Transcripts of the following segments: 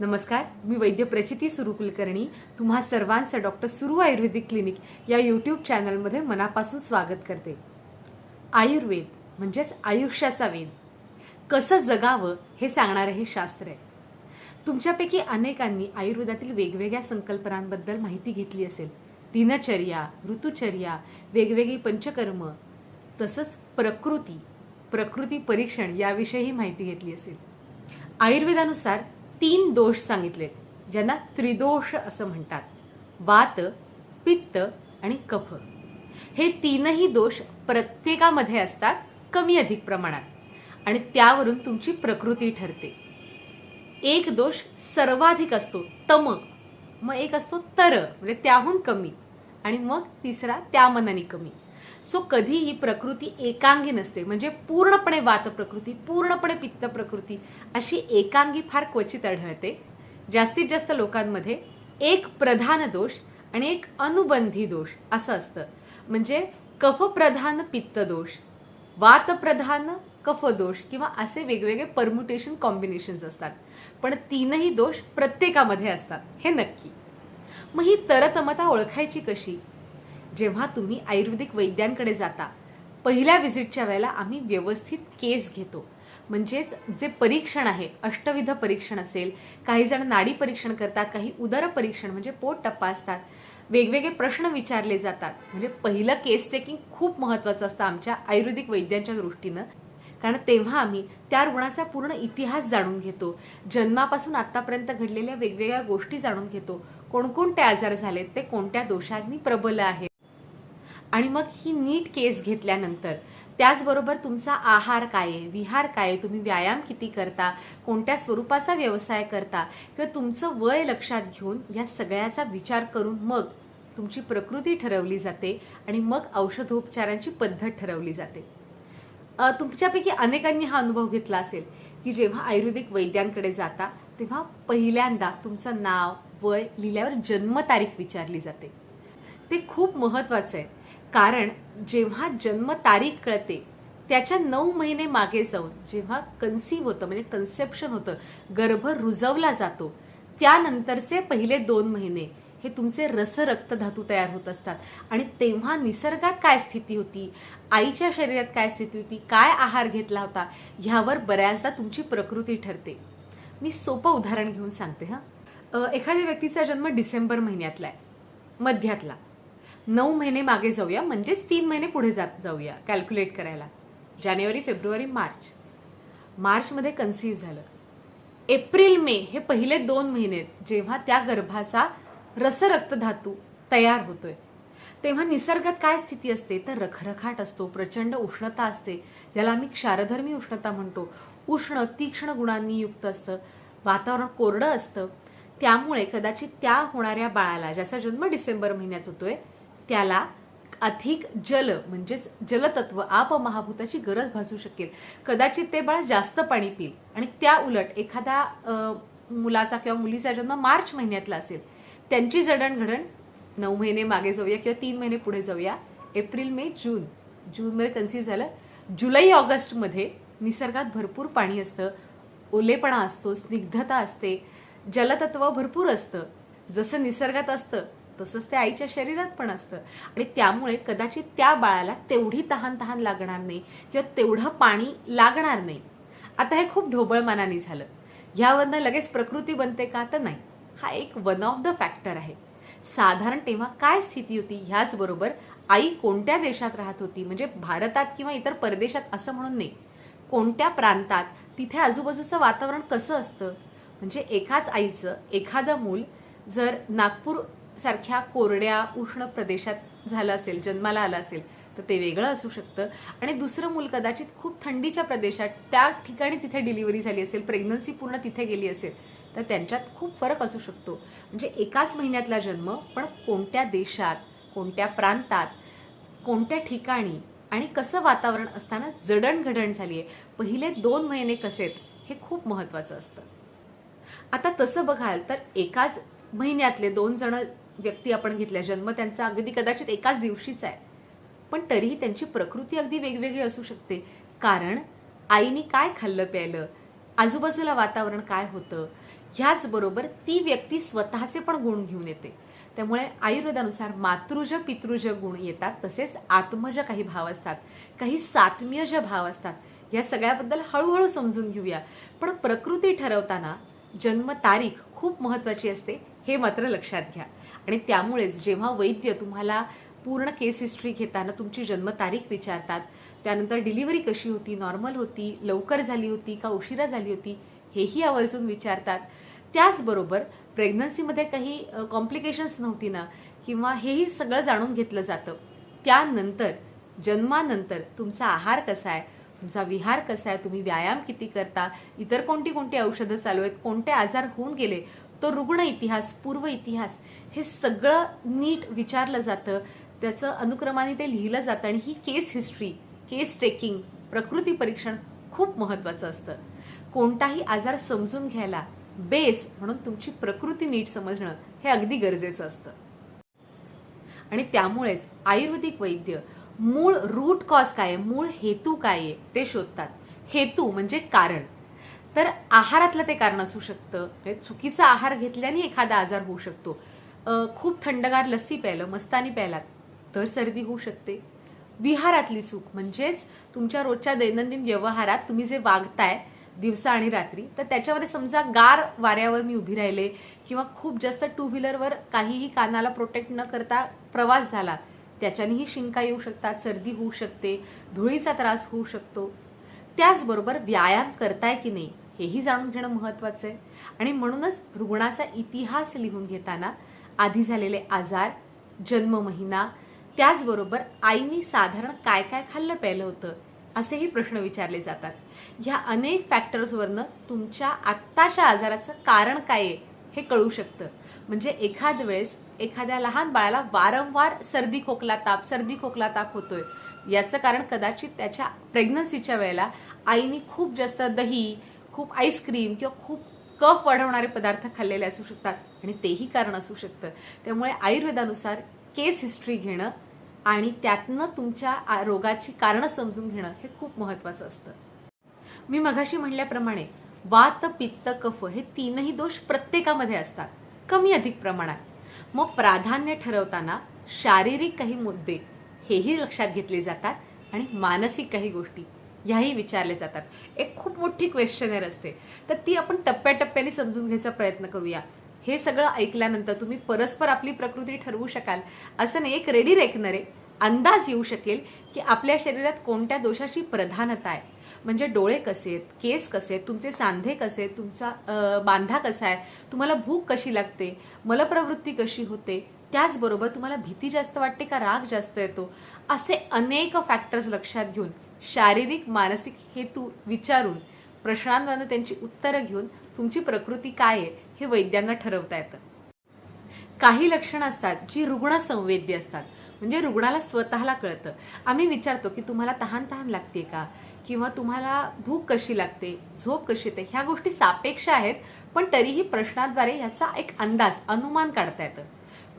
नमस्कार मी वैद्य प्रचिती सुरू कुलकर्णी तुम्हा सर्वांचं डॉक्टर सुरू आयुर्वेदिक क्लिनिक या यूट्यूब चॅनलमध्ये मनापासून स्वागत करते. आयुर्वेद म्हणजेच आयुष्याचा वेद कसं जगावं हे सांगणारं हे शास्त्र आहे. तुमच्यापैकी अनेकांनी आयुर्वेदातील वेगवेगळ्या संकल्पनांबद्दल माहिती घेतली असेल. दिनचर्या ऋतुचर्या वेगवेगळी पंचकर्म तसंच प्रकृती प्रकृती परीक्षण याविषयीही माहिती घेतली असेल. आयुर्वेदानुसार तीन दोष सांगितलेत ज्यांना त्रिदोष असं म्हणतात. वात पित्त आणि कफ. हे तीनही दोष प्रत्येकामध्ये असतात कमी अधिक प्रमाणात. आणि त्यावरून तुमची प्रकृती ठरते. एक दोष सर्वाधिक असतो तम. मग एक असतो तर म्हणजे त्याहून कमी. आणि मग तिसरा त्या मनाने कमी. सो कधीही प्रकृती एकांगी नसते. म्हणजे पूर्णपणे वात प्रकृती पूर्णपणे पित्त प्रकृती अशी एकांगी फार क्वचित आढळते. जास्तीत जास्त लोकांमध्ये एक प्रधान दोष आणि एक अनुबंधी दोष असं असतं. म्हणजे कफप्रधान पित्त दोष वातप्रधान कफ दोष किंवा असे वेगवेगळे परम्युटेशन कॉम्बिनेशन्स असतात. पण तीनही दोष प्रत्येकामध्ये असतात. हे नक्की. मग ही तरतमता ओळखायची कशी? जेव्हा तुम्ही आयुर्वेदिक वैद्यांकडे जाता पहिल्या व्हिजिटच्या वेळेला आम्ही व्यवस्थित केस घेतो. म्हणजेच जे परीक्षण आहे अष्टविध परीक्षण असेल काही जण नाडी परीक्षण करतात काही उदर परीक्षण म्हणजे पोट तपासतात वेगवेगळे प्रश्न विचारले जातात. म्हणजे पहिलं केस टेकिंग खूप महत्वाचं असतं आमच्या आयुर्वेदिक वैद्यांच्या दृष्टीनं. कारण तेव्हा आम्ही त्या रुग्णाचा पूर्ण इतिहास जाणून घेतो. जन्मापासून आतापर्यंत घडलेल्या वेगवेगळ्या गोष्टी जाणून घेतो. कोणकोणते आजार झालेत ते कोणत्या दोषांनी प्रबल आहेत आणि मग ही नीट केस घेतल्यानंतर त्याचबरोबर तुमचा आहार काय आहे विहार काय आहे तुम्ही व्यायाम किती करता कोणत्या स्वरूपाचा व्यवसाय करता किंवा तुमचं वय लक्षात घेऊन या सगळ्याचा विचार करून मग तुमची प्रकृती ठरवली जाते आणि मग औषधोपचारांची पद्धत ठरवली जाते. तुमच्यापैकी अनेकांनी हा अनुभव घेतला असेल की जेव्हा आयुर्वेदिक वैद्यांकडे जाता तेव्हा पहिल्यांदा तुमचं नाव वय लिहिल्यावर जन्मतारीख विचारली जाते. ते खूप महत्वाचं आहे. कारण जेव्हा जन्मतारीख कळते त्याच्या नऊ महिने मागे जाऊन जेव्हा कन्सिव्ह होतं म्हणजे कन्सेप्शन होतं गर्भ रुजवला जातो त्यानंतरचे पहिले दोन महिने हे तुमचे रस रक्तधातू तयार होत असतात. आणि तेव्हा निसर्गात काय स्थिती होती? आईच्या शरीरात काय स्थिती होती? काय आहार घेतला होता? ह्यावर बऱ्याचदा तुमची प्रकृती ठरते. मी सोपं उदाहरण घेऊन सांगते हा. एखाद्या व्यक्तीचा जन्म डिसेंबर महिन्यातला आहे मध्यातला. नऊ महिने मागे जाऊया म्हणजेच तीन महिने पुढे जात जाऊया कॅल्क्युलेट करायला. जानेवारी फेब्रुवारी मार्च. मार्चमध्ये कन्सिव्ह झालं. एप्रिल मे हे पहिले दोन महिने जेव्हा त्या गर्भाचा रसरक्तधातू तयार होतोय. तेव्हा निसर्गात काय स्थिती असते? तर रखरखाट असतो प्रचंड उष्णता असते ज्याला आम्ही क्षारधर्मी उष्णता म्हणतो. उष्ण तीक्ष्ण गुणांनी युक्त असतं वातावरण कोरडं असतं. त्यामुळे कदाचित त्या होणाऱ्या बाळाला ज्याचा जन्म डिसेंबर महिन्यात होतोय त्याला अधिक जल म्हणजेच जलतत्व आप महाभूताची गरज भासू शकेल. कदाचित ते बाळ जास्त पाणी पिईल. आणि त्या उलट एखादा मुलाचा किंवा मुलीचा जन्म मार्च महिन्यातला असेल त्यांची जडणघडण नऊ महिने मागे जाऊया किंवा तीन महिने पुढे जाऊया. एप्रिल मे जून. जून मध्ये कन्सिव्ह झालं. जुलै ऑगस्टमध्ये निसर्गात भरपूर पाणी असतं. ओलेपणा असतो स्निग्धता असते. जलतत्व भरपूर असतं. जसं निसर्गात असतं तसंच ते आईच्या शरीरात पण असतं. आणि त्यामुळे कदाचित त्या बाळाला तेवढी तहान तहान लागणार नाही किंवा तेवढं पाणी लागणार नाही. आता हे खूप ढोबळमानाने झालं. ह्यावरनं लगेच प्रकृती बनते का तर नाही. हा एक वन ऑफ द फॅक्टर आहे. साधारण तेव्हा काय स्थिती होती ह्याच बरोबर आई कोणत्या देशात राहत होती? म्हणजे भारतात किंवा इतर परदेशात असं म्हणून नाही. कोणत्या प्रांतात? तिथे आजूबाजूचं वातावरण कसं असतं? म्हणजे एकाच आईचं एखादं मूल जर नागपूर सारख्या कोरड्या उष्ण प्रदेशात झालं असेल जन्माला आलं असेल तर ते वेगळं असू शकतं. आणि दुसरं मूल कदाचित खूप थंडीच्या प्रदेशात त्या ठिकाणी तिथे डिलिव्हरी झाली असेल प्रेग्नन्सी पूर्ण तिथे गेली असेल तर त्यांच्यात खूप फरक असू शकतो. म्हणजे एकाच महिन्यातला जन्म पण कोणत्या देशात कोणत्या प्रांतात कोणत्या ठिकाणी आणि कसं वातावरण असताना जडणघडण झाली आहे पहिले दोन महिने कसेत हे खूप महत्वाचं असतं. आता तसं बघाल तर एकाच महिन्यातले दोन जण व्यक्ती आपण घेतल्या जन्म त्यांचा अगदी कदाचित एकाच दिवशीच आहे. पण तरीही त्यांची प्रकृती अगदी वेगवेगळी असू शकते. कारण आईने काय खाल्लं प्यायलं आजूबाजूला वातावरण काय होतं ह्याचबरोबर ती व्यक्ती स्वतःचे पण गुण घेऊन येते. त्यामुळे आयुर्वेदानुसार मातृज पितृज गुण येतात तसेच आत्मज काही भाव असतात काही सात्मीयज भाव असतात या सगळ्याबद्दल हळूहळू समजून घेऊया. पण प्रकृती ठरवताना जन्मतारीख खूप महत्वाची असते हे मात्र लक्षात घ्या. आणि त्यामुळेच जेव्हा वैद्य तुम्हाला पूर्ण केस हिस्ट्री घेताना तुमची जन्मतारीख विचारतात त्यानंतर डिलिव्हरी कशी होती नॉर्मल होती लवकर झाली होती का उशिरा झाली होती हेही आवर्जून विचारतात. त्याचबरोबर प्रेग्नन्सीमध्ये काही कॉम्प्लिकेशन्स नव्हती ना किंवा हेही सगळं जाणून घेतलं जातं. त्यानंतर जन्मानंतर तुमचा आहार कसा आहे तुमचा विहार कसा आहे तुम्ही व्यायाम किती करता इतर कोणती कोणती औषधं चालू आहेत कोणते आजार होऊन गेले तो रुग्ण इतिहास पूर्व इतिहास हे सगळं नीट विचारलं जातं. त्याचं अनुक्रमाने ते लिहिलं जातं आणि ही केस हिस्ट्री केस टेकिंग प्रकृती परीक्षण खूप महत्वाचं असतं. कोणताही आजार समजून घ्यायला बेस म्हणून तुमची प्रकृती नीट समजणं हे अगदी गरजेचं असतं. आणि त्यामुळेच आयुर्वेदिक वैद्य मूळ रूट कॉज काय आहे मूळ हेतू काय आहे ते शोधतात. हेतू म्हणजे कारण. तर आहारातलं ते कारण असू शकतं. म्हणजे चुकीचा आहार घेतल्याने एखादा आजार होऊ शकतो. खूप थंडगार लस्सी प्यायलं मस्तानी प्यायला तर सर्दी होऊ शकते. विहारातली चूक म्हणजेच तुमच्या रोजच्या दैनंदिन व्यवहारात तुम्ही जे वागताय दिवसा आणि रात्री तर त्याच्यामध्ये समजा गार वाऱ्यावर मी उभी राहिले किंवा खूप जास्त टू व्हीलरवर काहीही कानाला प्रोटेक्ट न करता प्रवास झाला त्याच्यानेही शिंका येऊ शकतात सर्दी होऊ शकते धुळीचा त्रास होऊ शकतो. त्याचबरोबर व्यायाम करताय की नाही हेही जाणून घेणं महत्वाचं आहे. आणि म्हणूनच रुग्णाचा इतिहास लिहून घेताना आधी झालेले आजार जन्म महिना त्याचबरोबर आईनी साधारण काय काय खाल्लं प्यायलं होतं असेही प्रश्न विचारले जातात. ह्या अनेक फॅक्टर्सवरनं तुमच्या आत्ताच्या आजाराचं कारण काय आहे हे कळू शकतं. म्हणजे एखाद वेळेस एखाद्या लहान बाळाला वारंवार सर्दी खोकला ताप सर्दी खोकला ताप होतोय. याचं कारण कदाचित त्याच्या प्रेग्नन्सीच्या वेळेला आईने खूप जास्त दही खूप आईस्क्रीम किंवा खूप कफ वाढवणारे पदार्थ खाल्लेले असू शकतात. आणि तेही कारण असू शकतं. त्यामुळे आयुर्वेदानुसार केस हिस्ट्री घेणं आणि त्यातनं तुमच्या रोगाची कारणं समजून घेणं हे खूप महत्वाचं असतं. मी मघाशी म्हणल्याप्रमाणे वात पित्त कफ हे तीनही दोष प्रत्येकामध्ये असतात. कमी अधिक प्रमाणात. मग प्राधान्य ठरवताना शारीरिक काही मुद्दे हेही लक्षात घेतले जातात आणि मानसिक काही गोष्टी ह्याही विचारले जातात. एक खूप मोठी क्वेश्चनर असते. तर ती आपण टप्प्याटप्प्याने समजून घ्यायचा प्रयत्न करूया. हे सगळं ऐकल्यानंतर तुम्ही परस्पर आपली प्रकृती ठरवू शकाल. असं नाही एक रेडी रेकनरे अंदाज येऊ शकेल की आपल्या शरीरात कोणत्या दोषाची प्रधानता आहे. म्हणजे डोळे कसे आहेत केस कसे आहेत तुमचे सांधे कसे आहेत तुमचा बांधा कसा आहे तुम्हाला भूक कशी लागते मलप्रवृत्ती कशी होते त्याचबरोबर तुम्हाला भीती जास्त वाटते का राग जास्त येतो? असे अनेक फॅक्टर्स लक्षात घेऊन शारीरिक मानसिक हेतू विचारून प्रश्नांवरनं त्यांची उत्तरं घेऊन तुमची प्रकृती काय आहे हे वैद्यांना ठरवता येतं. काही लक्षणं असतात जी रुग्ण संवेद्य असतात. म्हणजे रुग्णाला स्वतःला कळतं. आम्ही विचारतो की तुम्हाला तहान तहान लागते का? किंवा तुम्हाला भूक कशी लागते झोप कशी येते? ह्या गोष्टी सापेक्ष आहेत पण तरीही प्रश्नाद्वारे याचा एक अंदाज अनुमान काढता येतं.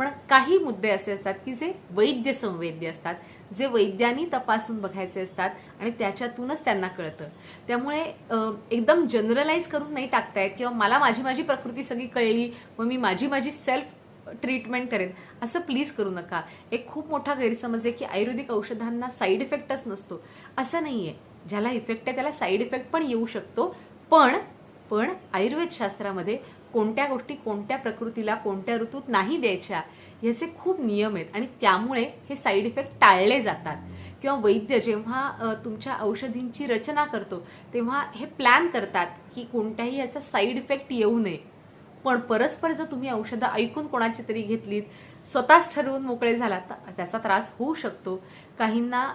पण काही मुद्दे असे असतात की जे वैद्य संवेद्य असतात जे वैद्यांनी तपासून बघायचे असतात आणि त्याच्यातूनच त्यांना कळतं. त्यामुळे एकदम जनरलाइज करून नाही टाकतायत किंवा मला माझी माझी प्रकृती सगळी कळली मग मी माझी माझी सेल्फ ट्रीटमेंट करेन असं प्लीज करू नका. एक खूप मोठा गैरसमज आहे की आयुर्वेदिक औषधांना साईड इफेक्टच नसतो. असं नाहीये. ज्याला इफेक्ट आहे त्याला साईड इफेक्ट पण येऊ शकतो. पण पण आयुर्वेद शास्त्रामध्ये कोणत्या गोष्टी कोणत्या प्रकृतीला कोणत्या ऋतूत नाही द्यायच्या याचे खूप नियम आहेत. आणि त्यामुळे हे साईड इफेक्ट टाळले जातात. किंवा वैद्य जेव्हा तुमच्या औषधींची रचना करतो तेव्हा हे प्लॅन करतात की कोणत्याही याचा साईड इफेक्ट येऊ नये. पण परस्पर जर तुम्ही औषधं ऐकून कोणाची तरी घेतलीत स्वतःच ठरवून मोकळे झालात तर त्याचा त्रास होऊ शकतो. काहींना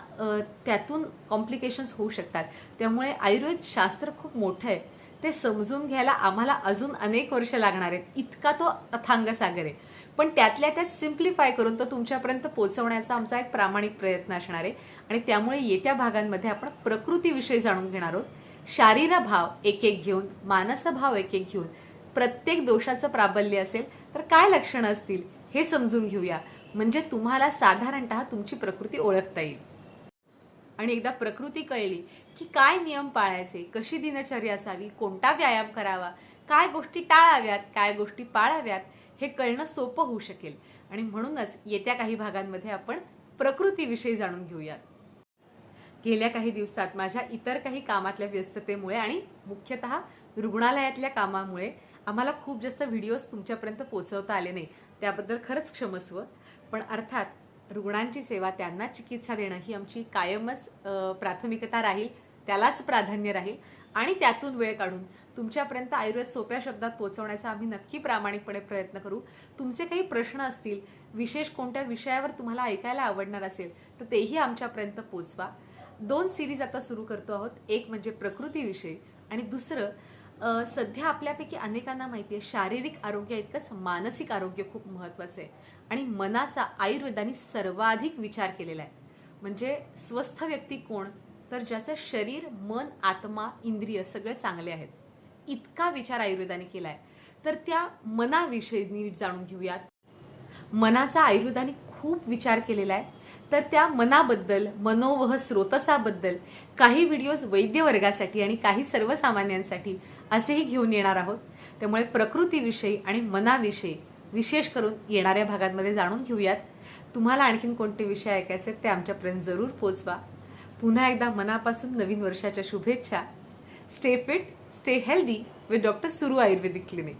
त्यातून कॉम्प्लिकेशन्स होऊ शकतात. त्यामुळे आयुर्वेद शास्त्र खूप मोठं आहे. ते समजून घ्यायला आम्हाला अजून अनेक वर्ष लागणार आहेत. इतका तो अथांग सागर आहे. पण त्यातल्या त्यात सिम्प्लिफाय करून तो तुमच्यापर्यंत पोहोचवण्याचा आमचा एक प्रामाणिक प्रयत्न असणार आहे. आणि त्यामुळे येत्या भागांमध्ये आपण प्रकृतीविषयी जाणून घेणार आहोत. शारीर भाव एक एक घेऊन मानस भाव एक एक घेऊन प्रत्येक दोषाचं प्राबल्य असेल तर काय लक्षणं असतील हे समजून घेऊया. म्हणजे तुम्हाला साधारणतः तुमची प्रकृती ओळखता येईल. आणि एकदा प्रकृती कळली की काय नियम पाळायचे कशी दिनचर्या असावी कोणता व्यायाम करावा काय गोष्टी टाळाव्यात काय गोष्टी पाळाव्यात हे कळणं सोपं होऊ शकेल. आणि म्हणूनच येत्या काही भागांमध्ये आपण प्रकृतीविषयी जाणून घेऊयात. गेल्या काही दिवसात माझ्या इतर काही कामातल्या व्यस्ततेमुळे आणि मुख्यतः रुग्णालयातल्या कामामुळे आम्हाला खूप जास्त व्हिडिओज तुमच्यापर्यंत पोहोचवता आले नाही. त्याबद्दल खरंच क्षमस्व. पण अर्थात रुग्णांची सेवा त्यांना चिकित्सा देणं ही आमची कायमच प्राथमिकता राहील. त्यालाच प्राधान्य राहील आणि त्यातून वेळ काढून. तुमच्यापर्यंत आयुर्वेद सोप्या शब्दात पोहोचवण्याचा आम्ही नक्की प्रामाणिकपणे प्रयत्न करू. तुमचे काही प्रश्न असतील विशेष कोणत्या विषयावर तुम्हाला ऐकायला आवडणार असेल तर तेही आमच्यापर्यंत पोचवा. दोन सिरीज आता सुरू करतो आहोत. एक म्हणजे प्रकृतीविषयी आणि दुसरं सध्या आपल्यापैकी अनेकांना माहिती आहे शारीरिक आरोग्य इतकंच मानसिक आरोग्य खूप महत्वाचं आहे. आणि मनाचा आयुर्वेदाने सर्वाधिक विचार केलेला आहे. म्हणजे स्वस्थ व्यक्ती कोण? तर ज्याचं शरीर मन आत्मा इंद्रिय सगळे चांगले आहेत. इतका विचार आयुर्वेदाने केलाय. तर त्या मनाविषयी नीट जाणून घेऊयात. मनाचा आयुर्वेदाने खूप विचार केलेला आहे. तर त्या मनाबद्दल मनोवह स्रोतसाबद्दल काही व्हिडिओज वैद्यवर्गासाठी आणि काही सर्वसामान्यांसाठी असेही घेऊन येणार आहोत. त्यामुळे प्रकृतीविषयी आणि मनाविषयी विशेष करून येणाऱ्या भागांमध्ये जाणून घेऊयात. तुम्हाला आणखीन कोणते विषय ऐकायचे आहेत ते आमच्यापर्यंत जरूर पोचवा. पुन्हा एकदा मनापासून नवीन वर्षाच्या शुभेच्छा. Stay fit stay healthy with doctor Suru ayurvedic clinic.